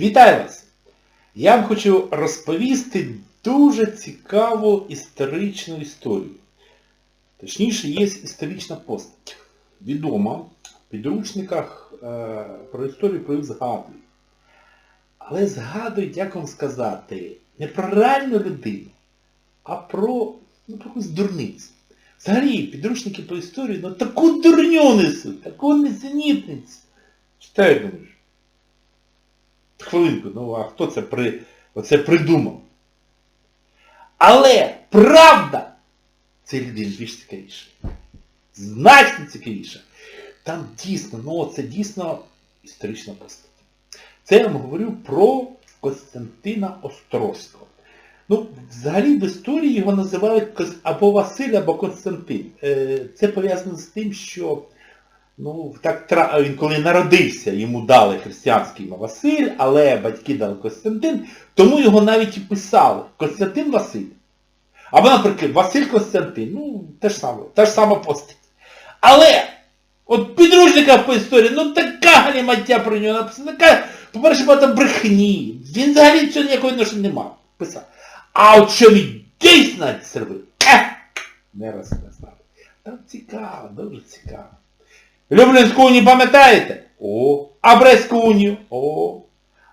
Вітаю вас! Я вам хочу розповісти дуже цікаву історичну історію. Точніше, є історична постать. Відома в підручниках е, про історію про їх. Але згадують, як вам сказати, не про реальну людину, а про, ну, якусь дурницю. Взагалі, підручники по історії, ну таку дурню несуть, таку несенітницю. Читаю, думаєш. Хвилинку, ну а хто це при... оце придумав? Але правда це людина більш цікавіша. Значно цікавіша. Там дійсно, ну це дійсно історична постать. Це я вам говорю про Костянтина Острозького. Ну, взагалі в історії його називають або Василь, або Константин. Е, Це пов'язано з тим, що ну, так, він коли народився, йому дали християнське ім'я Василь, але батьки дали Костянтин, тому його навіть і писали Костянтин Василь. Або, наприклад, Василь Костянтин, ну, те ж саме, та ж сама постать. Але, от підручника по історії, ну така галімаття про нього написана, така, по-перше, багато брехні. Він взагалі цього ніякого відношення не мав. Писав. А от що він дійсно зробив, не розказав. Там цікаво, дуже цікаво. Люблінську унію пам'ятаєте? О. А Брестську унію? О.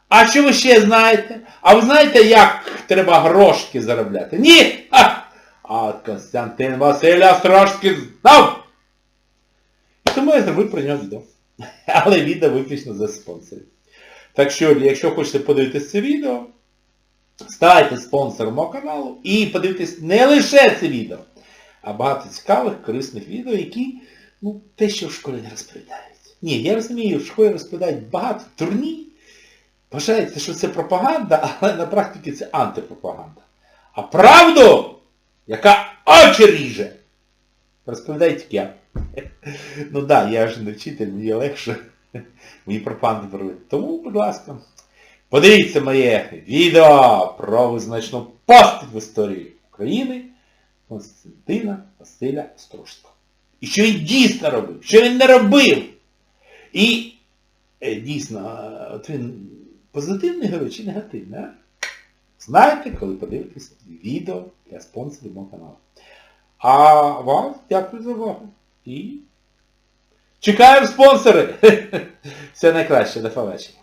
А що ви ще знаєте? А ви знаєте, як треба грошки заробляти? Ні! А от Константин Василя Острожський знав! І тому я зробив про нього відео. Але відео виключно за спонсорів. Так що, якщо хочете подивитися це відео, ставайте спонсором мого каналу і подивитесь не лише це відео, а багато цікавих, корисних відео, які, ну, те, що в школі не розповідають. Ні, я розумію, в школі розповідають багато турні. Вважається, що це пропаганда, але на практиці це антипропаганда. А правду, яка очі ріже, розповідає тільки я. Ну так, да, я ж не вчитель, мені легше мені пропаганду робити. Тому, будь ласка, подивіться моє відео про визначну постать в історії України Константина Василя Острожського. І що він дійсно робив, що він не робив. І е, дійсно, от він позитивний герой чи негативний, а? Знаєте, коли подивитесь відео для спонсорів мого каналу. А вам дякую за увагу. І чекаємо спонсори! Все найкраще, до побачення.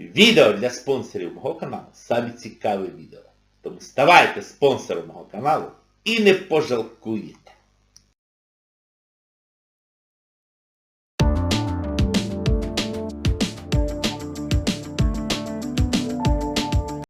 Відео для спонсорів мого каналу самі цікаві відео. Тому ставайте спонсором мого каналу і не пожалкуєте.